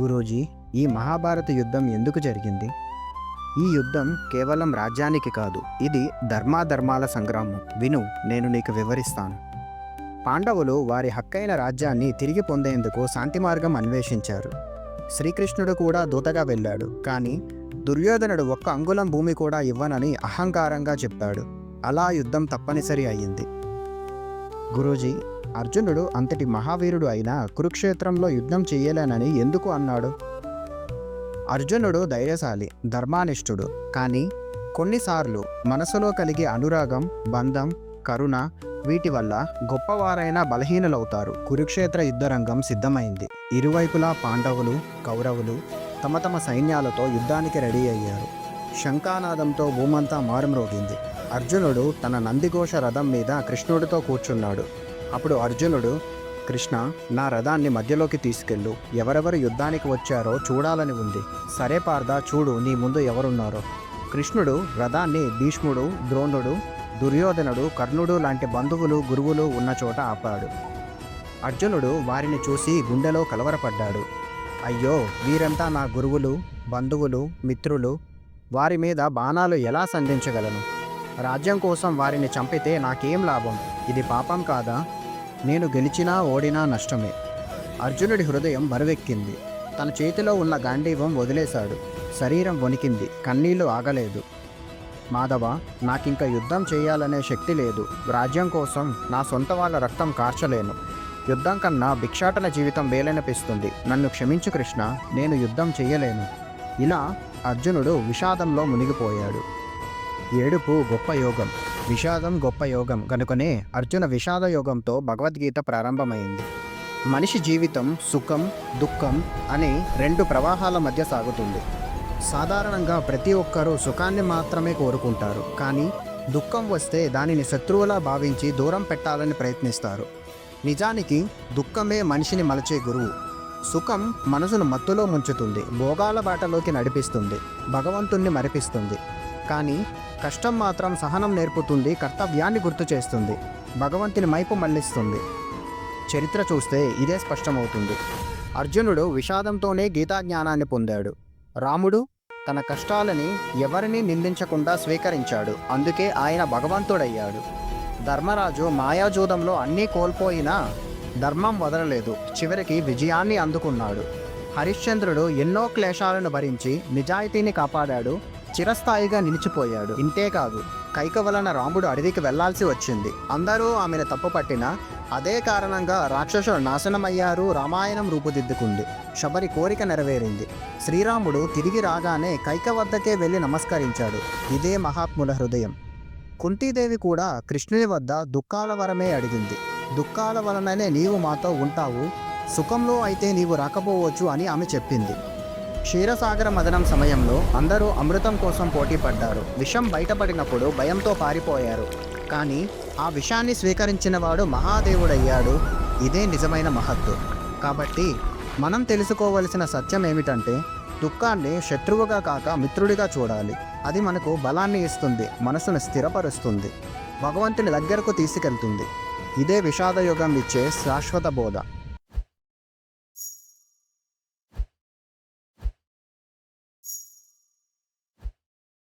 గురూజీ ఈ మహాభారత యుద్ధం ఎందుకు జరిగింది? ఈ యుద్ధం కేవలం రాజ్యానికి కాదు ఇది ధర్మాధర్మాల సంగ్రామం. విను నేను నీకు వివరిస్తాను. పాండవులు వారి హక్కైన రాజ్యాన్ని తిరిగి పొందేందుకు శాంతి మార్గం అన్వేషించారు. శ్రీకృష్ణుడు కూడా దూతగా వెళ్ళాడు కానీ దుర్యోధనుడు ఒక్క అంగుళం భూమి కూడా ఇవ్వనని అహంకారంగా చెప్పాడు. అలా యుద్ధం తప్పనిసరి అయ్యింది. గురూజీ అర్జునుడు అంతటి మహావీరుడు అయినా కురుక్షేత్రంలో యుద్ధం చెయ్యలేనని ఎందుకు అన్నాడు? అర్జునుడు ధైర్యశాలి ధర్మానిష్ఠుడు. కానీ కొన్నిసార్లు మనసులో కలిగే అనురాగం బంధం కరుణ వీటి వల్ల గొప్పవారైన బలహీనులవుతారు. కురుక్షేత్ర యుద్ధరంగం సిద్ధమైంది. ఇరువైపులా పాండవులు కౌరవులు తమ తమ సైన్యాలతో యుద్ధానికి రెడీ అయ్యారు. శంఖానాదంతో భూమంతా మారుమ్రోగింది. అర్జునుడు తన నందిఘోష రథం మీద కృష్ణుడితో కూర్చున్నాడు. అప్పుడు అర్జునుడు కృష్ణ నా రథాన్ని మధ్యలోకి తీసుకెళ్ళు. ఎవరెవరు యుద్ధానికి వచ్చారో చూడాలని ఉంది. సరే పార్దా చూడు నీ ముందు ఎవరున్నారో. కృష్ణుడు రథాన్ని భీష్ముడు ద్రోణుడు దుర్యోధనుడు కర్ణుడు లాంటి బంధువులు గురువులు ఉన్న చోట ఆపాడు. అర్జునుడు వారిని చూసి గుండెలో కలవరపడ్డాడు. అయ్యో వీరంతా నా గురువులు బంధువులు మిత్రులు. వారి మీద బాణాలు ఎలా సంధించగలను? రాజ్యం కోసం వారిని చంపితే నాకేం లాభం? ఇది పాపం కాదా? నేను గెలిచినా ఓడినా నష్టమే. అర్జునుడి హృదయం బరువెక్కింది. తన చేతిలో ఉన్న గాంధీవం వదిలేశాడు. శరీరం వణికింది. కన్నీళ్ళు ఆగలేదు. మాధవ నాకింక యుద్ధం చేయాలనే శక్తి లేదు. రాజ్యం కోసం నా సొంత వాళ్ళ రక్తం కార్చలేను. యుద్ధం కన్నా భిక్షాటన జీవితం వేలనిపిస్తుంది. నన్ను క్షమించు కృష్ణ. నేను యుద్ధం చెయ్యలేను ఇలా అర్జునుడు విషాదంలో మునిగిపోయాడు. ఏడుపు గొప్ప యోగం. విషాదం గొప్ప యోగం కనుకనే అర్జున విషాద యోగంతో భగవద్గీత ప్రారంభమైంది. మనిషి జీవితం సుఖం దుఃఖం అనే రెండు ప్రవాహాల మధ్య సాగుతుంది. సాధారణంగా ప్రతి ఒక్కరూ సుఖాన్ని మాత్రమే కోరుకుంటారు కానీ దుఃఖం వస్తే దానిని శత్రువులా భావించి దూరం పెట్టాలని ప్రయత్నిస్తారు. నిజానికి దుఃఖమే మనిషిని మలచే గురువు. సుఖం మనసును మత్తులో ముంచుతుంది భోగాల బాటలోకి నడిపిస్తుంది భగవంతుణ్ణి మరిపిస్తుంది. కానీ కష్టం మాత్రం సహనం నేర్పుతుంది కర్తవ్యాన్ని గుర్తు చేస్తుంది భగవంతుని మైపు మళ్ళిస్తుంది చరిత్ర చూస్తే ఇదే స్పష్టమవుతుంది. అర్జునుడు విషాదంతోనే గీతా జ్ఞానాన్ని పొందాడు. రాముడు తన కష్టాలని ఎవరిని నిందించకుండా స్వీకరించాడు. అందుకే ఆయన భగవంతుడయ్యాడు. ధర్మరాజు మాయాజూదంలో అన్నీ కోల్పోయినా ధర్మం వదలలేదు. చివరికి విజయాన్ని అందుకున్నాడు. హరిశ్చంద్రుడు ఎన్నో క్లేశాలను భరించి నిజాయితీని కాపాడాడు. చిరస్థాయిగా నిలిచిపోయాడు. ఇంతేకాదు కైక వలన రాముడు అడవికి వెళ్ళాల్సి వచ్చింది. అందరూ ఆమెను తప్పుపట్టినా అదే కారణంగా రాక్షసులు నాశనమయ్యారు రామాయణం రూపుదిద్దుకుంది. శబరి కోరిక నెరవేరింది. శ్రీరాముడు తిరిగి రాగానే కైక వద్దకే వెళ్ళి నమస్కరించాడు. ఇదే మహాత్ముల హృదయం. కుంతీదేవి కూడా కృష్ణుని వద్ద దుఃఖాల వరమే అడిగింది. దుఃఖాల వలననే నీవు మాతో ఉంటావు సుఖంలో అయితే నీవు రాకపోవచ్చు అని ఆమె చెప్పింది. క్షీరసాగర మదనం సమయంలో అందరూ అమృతం కోసం పోటీ పడ్డారు. విషం బయటపడినప్పుడు భయంతో పారిపోయారు. కానీ ఆ విషాన్ని స్వీకరించిన వాడు మహాదేవుడయ్యాడు. ఇదే నిజమైన మహత్తు. కాబట్టి మనం తెలుసుకోవలసిన సత్యం ఏమిటంటే దుఃఖాన్ని శత్రువుగా కాక మిత్రుడిగా చూడాలి. అది మనకు బలాన్ని ఇస్తుంది మనసును స్థిరపరుస్తుంది. భగవంతుని దగ్గరకు తీసుకెళ్తుంది. ఇదే విషాదయుగం ఇచ్చే శాశ్వత బోధ.